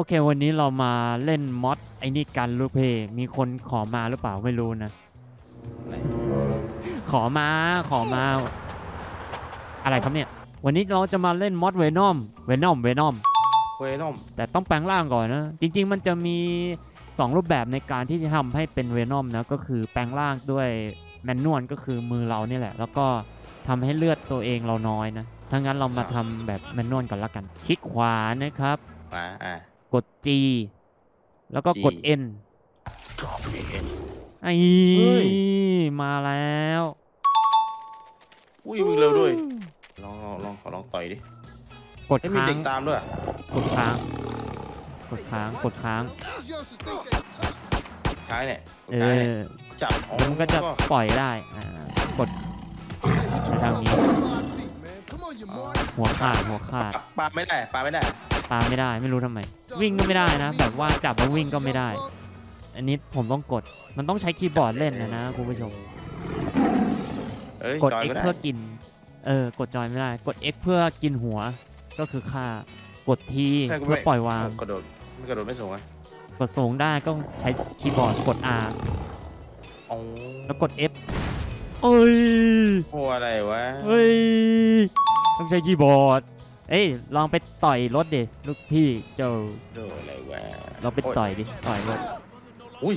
อเค วันนี้เรามาเล่นมอดไอ้นี่กันลูกเพย์มีคนขอมาหรือเปล่าไม่รู้นะ ขอมาขอมา อะไรครับเนี่ย วันนี้เราจะมาเล่นมอดเวนอมเวนอมเวนอมเวนอมแต่ต้องแปลงร่างก่อนนะ จริง ๆ มันจะมี 2 รูปแบบในการที่จะทำให้เป็นเวนอมนะก็คือแปลงร่างด้วยแมนนวลก็คือมือเราเนี่ยแหละ แล้วก็ทำให้เลือดตัวเองเราน้อยนะถ้างั้นเรามาทำแบบแมนนวลก่อนละกัน คลิกขวานะครับมาอะ กด G แล้วก็กด G N ไอ้เฮ้ย มาแล้วอุ้ยวิ่งเร็วด้วย ลองลองลองขอลองต่อยดิกดให้ยมีค้างเด็กตามด้วยอะกดค้าง กดค้างกดค้างท้ายเนี่ยกดเอท้ายเนี่ยอจับอ๋อแล้วมันก็จะปล่อยได้อ่ากดไปทางนี้ หัวขาดหัวขาดปาไม่ได้ปาไม่ได้ ปาไม่ได้ไม่รู้ทำไม วิ่งก็ไม่ได้นะ แบบว่าจับแล้ววิ่งก็ไม่ได้ อันนี้ผมต้องกดมันต้องใช้คีย์บอร์ดเล่นนะนะคุณผู้ชมเอ้ยกดจอย X ก็ได้เพื่อกินเออกดจอยไม่ได้ กด X เพื่อกินหัว ก็คือฆ่ากด T ใช่กูเพื่อไม่ปล่อยวางกระโดดไม่กระโดดไม่สูงอะกดสูงได้ก็ใช้คีย์บอร์ดกด R อ๋อแล้วกด F เอ้ยโอ้อะไรวะเฮ้ยต้องใช้คีย์บอร์ด เอ้ยลองไปต่อยรถดิลูกพี่เจ้าโดนอะไรวะเราไปต่อยดิต่อยรถอุ้ย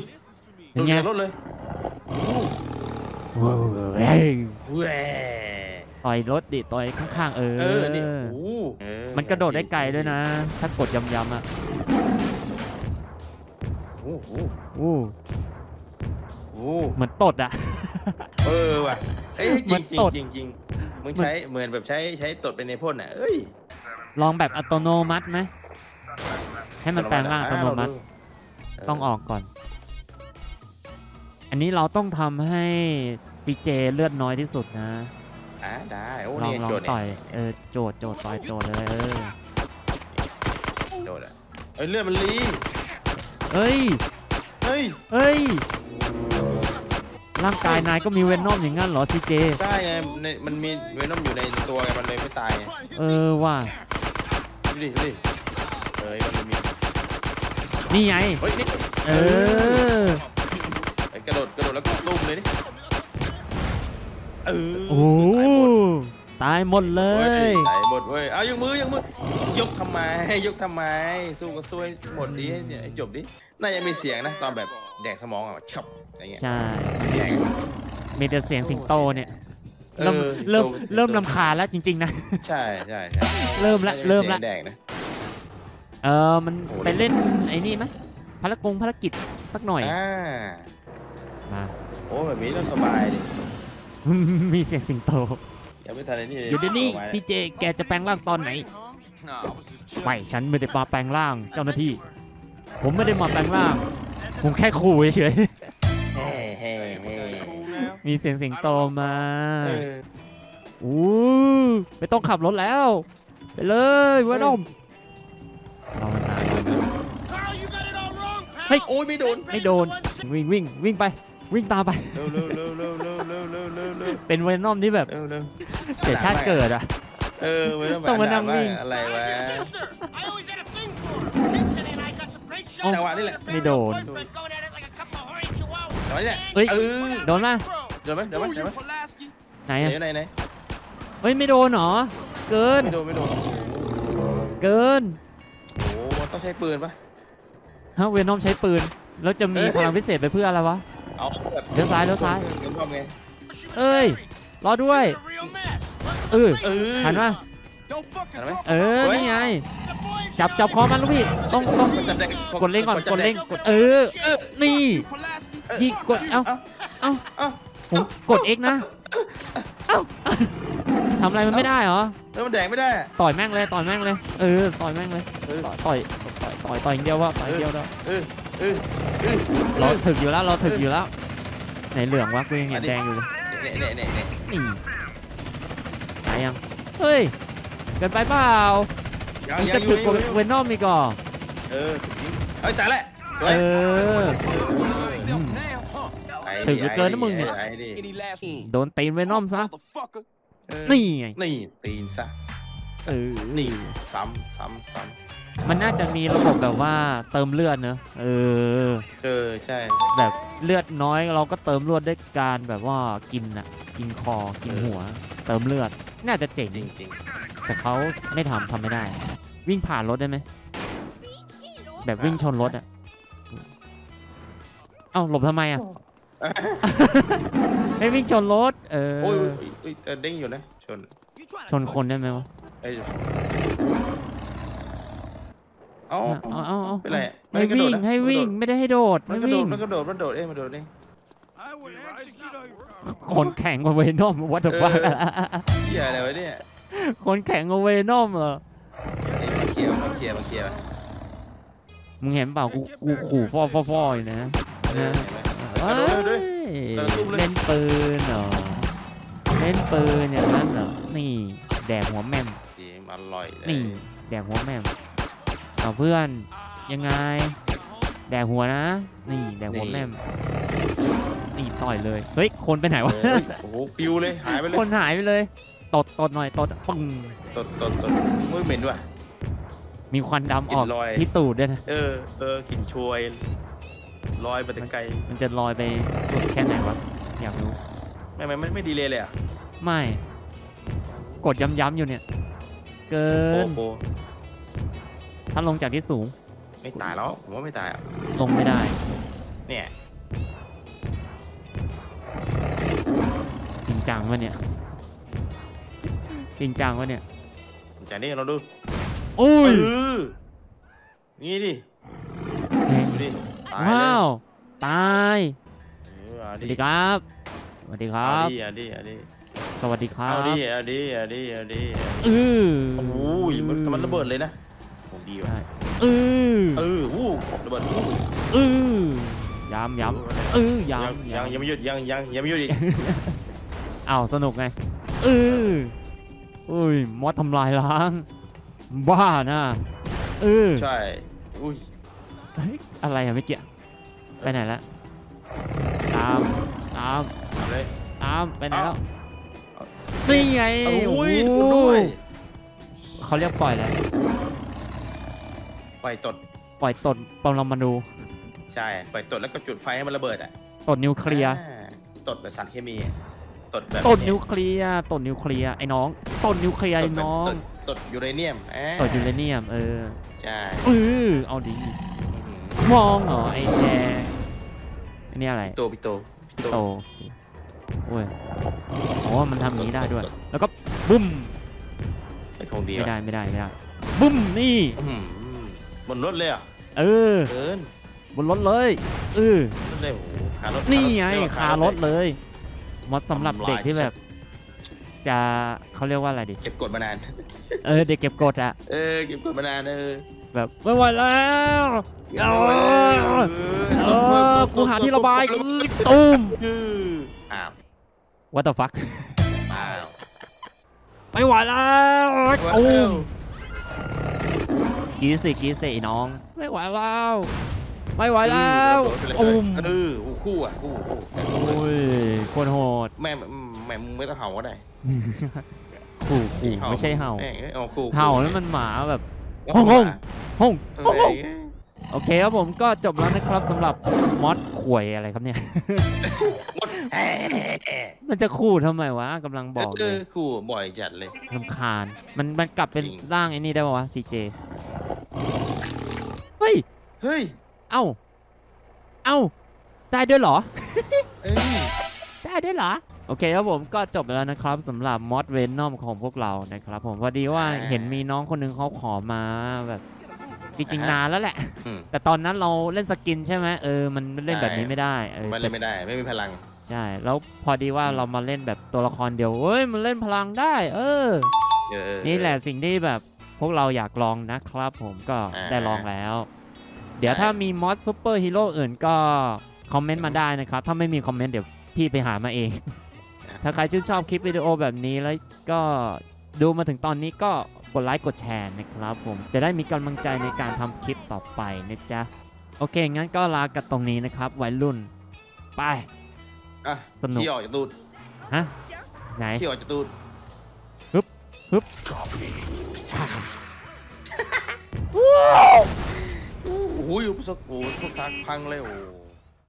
เป็นไงรถเลยว้าวเฮ้ยแหวต่อยรถดิต่อยข้างๆเออ เออนี่โอ้เออมันกระโดดได้ไกลด้วยนะ ถ้ากดยำๆอะโอ้โหอู้โอ้เหมือนตดอะ เออว่ะเอ้ยจมัรินงจริงตดจริงจริงมึงใช้เหมือนแบบใช้ใช้ตดเป็นในพ่นอะเอ้ย ลองแบบอัตโนมัติไหมให้มันแปลงร่างอัตโนมัติ ต้องออกก่อน อันนี้เราต้องทำให้ซีเจเลือดน้อยที่สุดนะอ่าได้โอ้ลองนี่ลองโจทย์ต่เนี่ยอยเออโจทย์โจทย์ต่อยโจทย์เลยเออโจทย์อะเอ้ยเลือดมันรีเอ้ยเฮ้ยเอ้ยร่างกายนายก็มีเวนนอมอย่างงั้นเหรอซีเจได้ไงในมันมีเวนอมอยู่ในตัวไงมันเลยไม่ตายไงเออว่ะ ดูดิดูดิเอ้ยมันมีนี่ไง เฮ้ยนี่เออ ไอ้กระโดดกระโดดแล้วก็ตุ้มเลยนี่เออโอ้ตายหมดตายหมดเลเว้ยยตายหมดเว้ยเอายกมือยกมือยกทำไมยกทำไมสู้ก็สู้ให้หมดดีให้เสียให้จบดิน่าจะมีเสียงนะ ตอนแบบแดกสมองอะช็อปอย่างเงี้ยใช่แดกมีแต่เสียงสิงโตเนี่ย เออเริ่มเริ่มโตเริ่มลำคาญแล้วจริง ๆ นะ ใช่ใช่ใช่เริ่มละน่าจะเริ่มสีละยงแดกนะเออมันโอ้โหไปเล่นไอ้นี่ไหมภารกงภารกิจสักหน่อยอ่ามาโอ้แบบนี้ต้องสบายดิมีเสียงสิงโตยังไม่ทันไอ้นี่ลอยู่เดี๋ยวนี้อาไว้ซีเจแกจะแปลงร่างตอนไหนไม่ฉันไม่ได้มาแปลงร่างเจ้าหน้าที่ ผมไม่ได้มาแปลงร่าง ผมแค่ขู่เฉยเฮ้เฮ้เฮ้ๆ มีเสียงสิงโตมาเอออู้ไม่ต้องขับรถแล้ว ไปเลยเวนอมรอนานรอนานเฮ้ย โอ้ยไม่โดนไม่โดน วิ่งวิ่งวิ่งไป วิ่งตามไป เร็วเร็วเร็วเร็วเร็วเร็วเร็วเร็วเร็วเป็นเวนอมที่แบบเร็วเร็วเสียชาติเกิดอะเออไม่ต้องต้องมานั่งวิ่ง อะไรวะเอ้าจังหวะนี่แหละ ไม่โดน จังหวะนี่แหละเฮ้ยเออโดนมา โดนไหมโดนไหมโดนไหมไหนไหนอะไหนไหนเฮ้ยไม่โดนเหรอ เกิน ไม่โดนไม่โดน เกิน โอ้โหมันต้องใช้ปืนปะฮะเวนอมใช้ปืน แล้วจะมีเอ้ยพลังพิเศษไปเพื่ออะไรวะ เอาแบบเลี้ยวซ้ายเลี้ยวซ้ายเลี้ยวซ้ายไงเอ้ย รอด้วย เออเออหันมาหันไหมเออเฮ้ยนี่ไง จับจับคอมันลูกพี่ ต้องต้องมันจับแดงกดเล่งก่อน กดเล่งกดเออ นี่ยิงกด เอ้า เอ้าเอ้า ผมกด X นะเอ้าทำอะไรมันไม่ได้เหรอ แล้วมันแดงไม่ได้อะต่อยแม่งเลยต่อยแม่งเลย เออต่อยแม่งเลยเออ ต่อยต่อยต่อยต่อยอย่างเดียวว่าต่อยอย่างเดียวแล้วเออเออ เราถึกอยู่แล้วเราถึกอยู่แล้วไหนเหลืองวะกูยังเห็นแดงอยู่เลยเนี่ยเนี่ยเนี่ยเนี่ยนี่หายยังเฮ้ยเกินไปเปล่ายังมึงยัจะงอยู่ถึกกว่ายังอยู่เวนอมอีกก่อเออยิงเอ้ยตายละสวเอยอ ไอ้ถึงเหลือเกินนะมึงเนี่ยไอ้ดิโดนตีนเวนอมซะเออนี่ไงนี่ตีนซะเออนี่ซ้ำซ้ำซ้มันน่าจะมีระบบแบบว่าเติมเลือดเนอะเออ เออใช่ แบบเลือดน้อยเราก็เติมเลือดด้วยการแบบว่ากินอะกินคอ กินหัว เติมเลือด น่าจะเจ๋งจริงจริงแต่เขาไม่ทำทำไม่ได้ วิ่งผ่านรถได้ไหม แบบวิ่งชนรถอะเอ้าหลบทำไมอะ ให้วิ่งชนรถ เออ โอ้ยโอ้ยโอ้ยแต่เด้งอยู่นะ ชนชนคนได้ไหมวะ เอ้ยเอาเอาเอาเอา เป็นไรให้กระโดวิ่ดงนะให้วิ่งไม่ได้ให้โดดมันให้กระโดวิ่ดงมันกระโดดมันกระโดดเอ้ยมันกระโดดเอ้ยคนแข่งกว่าเวนอมวัตถุฟักเหี้ยอะไรวะเนี่ยคนแข่งกว่าเวนอมเหรอ เอ้ยมาเคลียร์มาเคลียร์มาเคลียร์ มึงเห็นเปล่ากูกูขู่ฟอฟอฟออยู่นะนะเห็นไหมกระโดดเร็ วๆกระตุ้มเลยเล่นปืนเหรอ เล่นปืนอย่างนั้นเหรอ นี่แดกหัวแม่มดีมันอร่อยเลยนี่แดกหัวแม่มเอาเพื่อนยังไง แดกหัวนะ นี่แดกหัวแม่มนี่ต่อยเลย เฮ้ย คนไปไหนวะเอ้ยโอ้โหปิวเลยหายไปเลคยนหายไปเลย ตดตดหน่อย ตดปึ้งตดตดตดมือเหม็นด้วย มีควันดำออกกลิ่นลอยที่ตูดด้วยนะ เออ เออกลิ่นชวย ลอยไปแต่ไกล มันจะลอยไปสุดแค่ไหนวะ อยากรู้ ไม่ไม่ไม่ไม่ดีเลยเลยอะไม่ กดย้ำๆอยู่เนี่ย เกิโอ้น โหถ้าลงจากที่สูง ไม่ตายแล้วผมว่าไม่ตายอะลงไม่ได้ เนี่ยจริงจังวะเนี่ย จริงจังวะเนี่ย จากนี้เราดูอุ้เอยอนี่ดิเฮ้ยดูดิ ตายเลย ว้าว ตายเออเอาสวัสดิดีครับ สวัสดีครัเอาบ ดิเอาดิเอาดิสวัสดีครัเอาบดิเอาดิเอาดิเอาดิเออโอ้โหมันมันระเบิดเลยนะผมดีว่ะใช่เออเออวู้ระเบิดวู้เออย้ำย้ำเออยังย้ำยังยังไม่หยุดยังยังยังไม่หยุดอีกอ้าวสนุกไงเอออุ้ยมอสทำลายล้าง บ้านะเออใช่อุ้ย เฮ้ยอะไรอะไม่เกี่ยไปไหนละตามตามทำเลย ตามไปไหนแล้วเอา นี่ไงโอ้ยโอ้ดูโหด้วยเขาเรียกปล่อยแล้วปล่อยตด ปล่อยตดปรมาณูใช่ ปล่อยตดแล้วก็จุดไฟให้มันระเบิดอะตดนิวเคลียร์อ่าตดแบบสารเคมี ตดแบบตดนิวเคลียร์ตดนิวเคลียร์ไอ้น้องตดนิวเคลียร์ตไอ้ดแบบน้องตดตดยูเรเนียมอ่าตดยูเรเนียมเออใช่ เออเอาดีอื้อหือ มองเหรอไอ้แดงอันนี้อะไรพี่โตพี่โตพี่โตโอ้ยอ๋อมันทำอย่างนี้ได้ด้วย แล้วก็บุ้มไอ้ของดีไม่ว่ะได้ไม่ได้ไม่ได้บุ้มนี่อื้อหือบนรถเลยอะเออ เกินบนรถเลยเออรถเลยโอ้โหขารถนี่ไงเรียกว่คารถเลยเลยมอดสำหรับทำลายเด็กที่แบบ จะเขาเรียกว่าอะไรดิ เก็บกดมานาน เออเด็กเก็บกดอะเออเก็บกดมานานเออ แบบไม่ไหวแล้วเออเออกูหาที่ระบายอื้อตุ้มอ้าว what the fuck อ้าวไม่ไหวแล้วตุ้มกรีดสิกรีดสิน้อง ไม่ไหวแล้ว ไม่ไหวแล้วตุ้มเออคู่อะคู่คู่โอ้ยโคตรโหดแม่แม่มึงไม่ต้องเห่าก็ได้ขู่ขู่ไม่ใช่เห่าอ้ยเอาคู่เห่าแล้วมันหมาแบบแล้ว ห้องผมห้องมาห้องเออโอเคครับผมก็จบแล้วนะครับสำหรับมอดข่วยอะไรครับเนี่ยเอ้ยมันจะขู่ทำไมวะกำลังบอกเอเลยอคู่บ่อยจัดเลย ลำคาญ มันมันกลับเป็นจริง ร่างไอ้นี่ได้ป่าวะซีเจเฮ้ย เฮ้ยเอ้า เอ้า ได้ด้วยเหรอ เอ้ยได้ด้วยเหรอ โอเคครับผมก็จบไปแล้วนะครับสำหรับมอดเวนอมของพวกเรานะครับ ผมพอดีว่า เห็นมีน้องคนหนึงเขาขอมาแบบจริงๆนานแล้วแหละ อืม แต่ตอนนั้นเราเล่นสกินใช่ไหมเออมันเล่นแบบนี้ไม่ได้เออมันเล่นไม่ได้ไม่มีพลัง ใช่ แล้วพอดีว่าเรามาเล่นแบบตัวละครเดียวเฮ้ยมันเล่นพลังได้เออเออ เออ นี่แหละสิ่งที่แบบพวกเราอยากลองนะครับ ผมก็อ่าได้ลองแล้ว เดี๋ยวใช่ถ้ามีมอสซูเปอร์ฮีโร่อื่นก็คอมเมนต์มาได้นะครับ ถ้าไม่มีคอมเมนต์เดี๋ยวพี่ไปหามาเอง ถ้าใครชื่นชอบคลิปวิดีโอแบบนี้แล้วก็ดูมาถึงตอนนี้ก็กดไลค์กดแชร์นะครับผมจะได้มีกำลังใจในการทำคลิปต่อไปนะจ๊ะ โอเค งั้นก็ลากันตรงนี้นะครับวัยรุ่น ไป อะสนุก ขี้ออกจากตูดฮะ ไหน ขี้ออกจากตูด ฮึบโอ้โหอยู่พวกโอ้โหพวกทักพังเลยโอ้โห